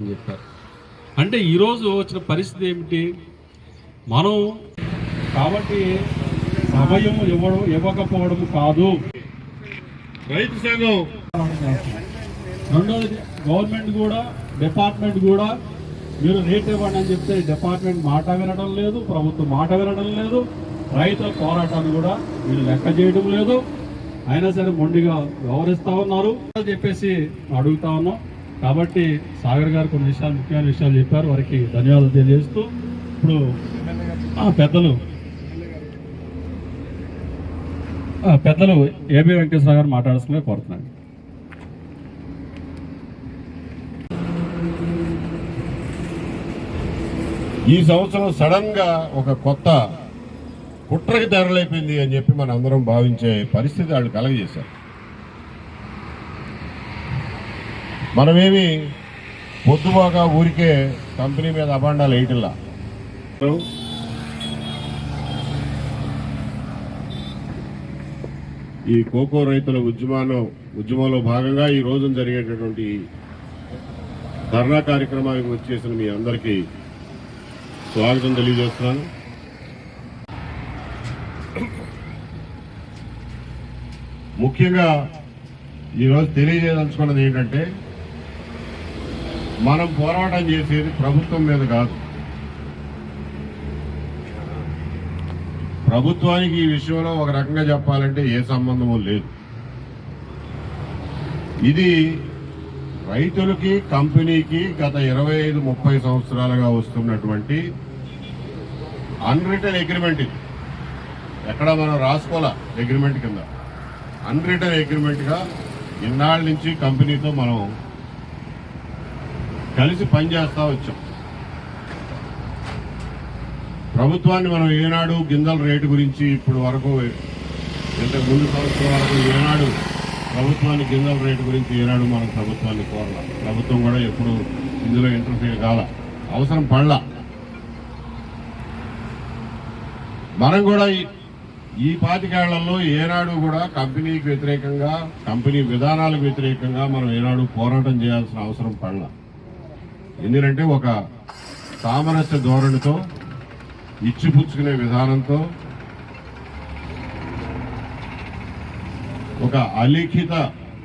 అని చెప్పారు. అంటే ఈరోజు వచ్చిన పరిస్థితి ఏమిటి? మనం కాబట్టి సమయం ఇవ్వడం ఇవ్వకపోవడం కాదు. రైతు సంఘం. రెండోది గవర్నమెంట్ కూడా డిపార్ట్మెంట్ కూడా మీరు రేట్ ఇవ్వండి అని చెప్తే డిపార్ట్మెంట్ మాట వినడం లేదు ప్రభుత్వం మాట వినడం లేదు రైతుల పోరాటాన్ని కూడా మీరు లెక్క చేయడం లేదు. అయినా సరే మొండిగా వ్యవహరిస్తా ఉన్నారు అని చెప్పేసి అడుగుతా ఉన్నాం. కాబట్టి సాగర్ గారు కొన్ని విషయాలు ముఖ్యమైన విషయాలు చెప్పారు. వారికి ధన్యవాదాలు తెలియజేస్తూ ఇప్పుడు పెద్దలు పెద్దలు ఏబి వెంకటేశ్వర గారు మాట్లాడుతున్నా కోరుతున్నాను. ఈ సంవత్సరం సడన్గా ఒక కొత్త కుట్రకి తెరలైపోయింది అని చెప్పి మనం అందరం భావించే పరిస్థితి వాళ్ళు కలగజేశారు. మనమేమి పొద్దుబాగా ఊరికే కంపెనీ మీద అభాండాలు వేయటంలా? ఈ కోకో రైతుల ఉద్యమాల్లో ఉద్యమంలో భాగంగా ఈ రోజున జరిగేటటువంటి ధర్నా కార్యక్రమానికి వచ్చేసిన మీ అందరికీ స్వాగతం తెలియజేస్తున్నాను. ముఖ్యంగా ఈరోజు తెలియజేయదలుచుకున్నది ఏంటంటే మనం పోరాటం చేసేది ప్రభుత్వం మీద కాదు. ప్రభుత్వానికి ఈ విషయంలో ఒక రకంగా చెప్పాలంటే ఏ సంబంధము లేదు. ఇది రైతులకి కంపెనీకి గత ఇరవై ఐదు ముప్పై సంవత్సరాలుగా వస్తున్నటువంటి అన్రిటర్న్ అగ్రిమెంట్ ఇది. ఎక్కడ మనం రాసుకోవాలా అగ్రిమెంట్ కింద? అన్రిటర్న్ అగ్రిమెంట్గా ఇన్నాళ్ళ నుంచి కంపెనీతో మనం కలిసి పనిచేస్తా వచ్చాం. ప్రభుత్వాన్ని మనం ఏనాడు గింజల రేటు గురించి ఇప్పుడు వరకు ఇంతకు ముందు సంవత్సరం వరకు ఏనాడు ప్రభుత్వాన్ని గింజల రేటు గురించి ఏనాడు మనం ప్రభుత్వాన్ని కోరలా. ప్రభుత్వం కూడా ఎప్పుడు ఇందులో ఇంటర్ఫీర్ కాల. అవసరం పడలా. మనం కూడా ఈ- ఈ పాతికేళ్ళలో ఏనాడు కూడా కంపెనీకి వ్యతిరేకంగా కంపెనీ విధానాలకు వ్యతిరేకంగా మనం ఏనాడు పోరాటం చేయాల్సిన అవసరం పడలా. ఎందుకంటే ఒక సామరస్య ధోరణితో ఇచ్చిపుచ్చుకునే విధానంతో ఒక అలిఖిత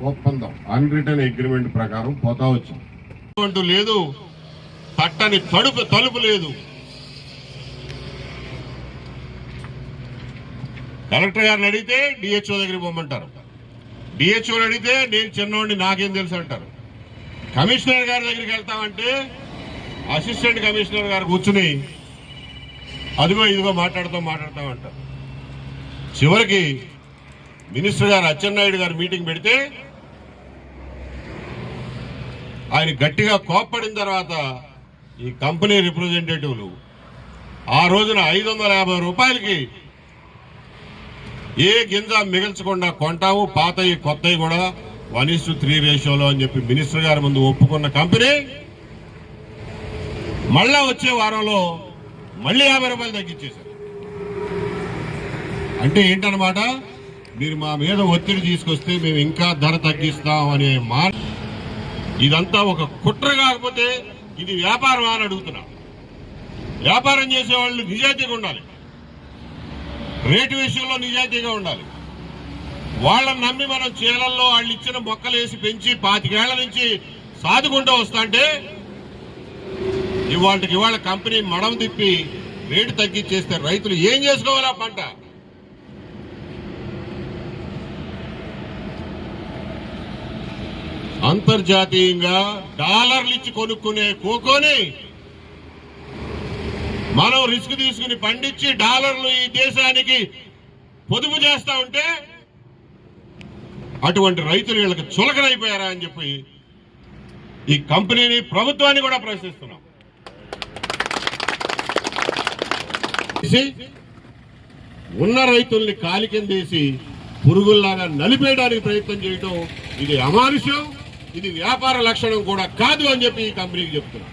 ఒప్పందం అన్రిటర్న్ అగ్రిమెంట్ ప్రకారం పోతా వచ్చింది. అంటూ లేదు తట్టని తడుపు తలుపు లేదు. కలెక్టర్ గారిని అడిగితే డిహెచ్ఓ దగ్గరికి పోమంటారు. డిహెచ్ఓ అడిగితే నేను చిన్నోడిని నాకేం తెలుసు అంటారు. కమిషనర్ గారి దగ్గరికి వెళ్తామంటే అసిస్టెంట్ కమిషనర్ గారు కూర్చుని అదిగో ఇదిగో మాట్లాడతాం మాట్లాడతామంట. చివరికి మినిస్టర్ గారు అచ్చెన్నాయుడు గారు మీటింగ్ పెడితే ఆయన గట్టిగా కోప్పడిన తర్వాత ఈ కంపెనీ రిప్రజెంటేటివ్లు ఆ రోజున ఐదు వందల యాభై రూపాయలకి ఏ గింజ మిగల్చకుండా కొంటాము పాతవి కొత్తవి కూడా వన్ ఇస్ టు త్రీ రేషియోలో అని చెప్పి మినిస్టర్ గారి ముందు ఒప్పుకున్న కంపెనీ మళ్ళా వచ్చే వారంలో మళ్ళీ యాభై రూపాయలు తగ్గించేశారు. అంటే ఏంటన్నమాట? మీరు మా మీద ఒత్తిడి తీసుకొస్తే మేము ఇంకా ధర తగ్గిస్తాం అనే మాట ఇదంతా ఒక కుట్ర కాకపోతే ఇది వ్యాపారం అని అడుగుతున్నా. వ్యాపారం చేసే వాళ్ళు నిజాయితీగా ఉండాలి. రేటు విషయంలో నిజాయితీగా ఉండాలి. వాళ్ళని నమ్మి మనం చీలల్లో వాళ్ళు ఇచ్చిన మొక్కలు వేసి పెంచి పాతికేళ్ళ నుంచి సాదుకుంటూ వస్తాంటే ఇవాళకి ఇవాళ కంపెనీ మడం తిప్పి రేటు తగ్గించేస్తే రైతులు ఏం చేసుకోవాలి ఆ పంట? అంతర్జాతీయంగా డాలర్లు ఇచ్చి కొనుక్కునే కోకోని మనం రిస్క్ తీసుకుని పండించి డాలర్లు ఈ దేశానికి పొదుపు చేస్తా ఉంటే అటువంటి రైతులు వీళ్ళకి చులకనైపోయారా అని చెప్పి ఈ కంపెనీని ప్రభుత్వాన్ని కూడా ప్రశ్నిస్తున్నాం. ఉన్న రైతుల్ని కాలి కిందేసి పురుగుల్లాగా నలిపేయడానికి ప్రయత్నం చేయటం ఇది అమానుష్యం ఇది వ్యాపార లక్షణం కూడా కాదు అని చెప్పి ఈ కంపెనీకి చెప్తున్నాం.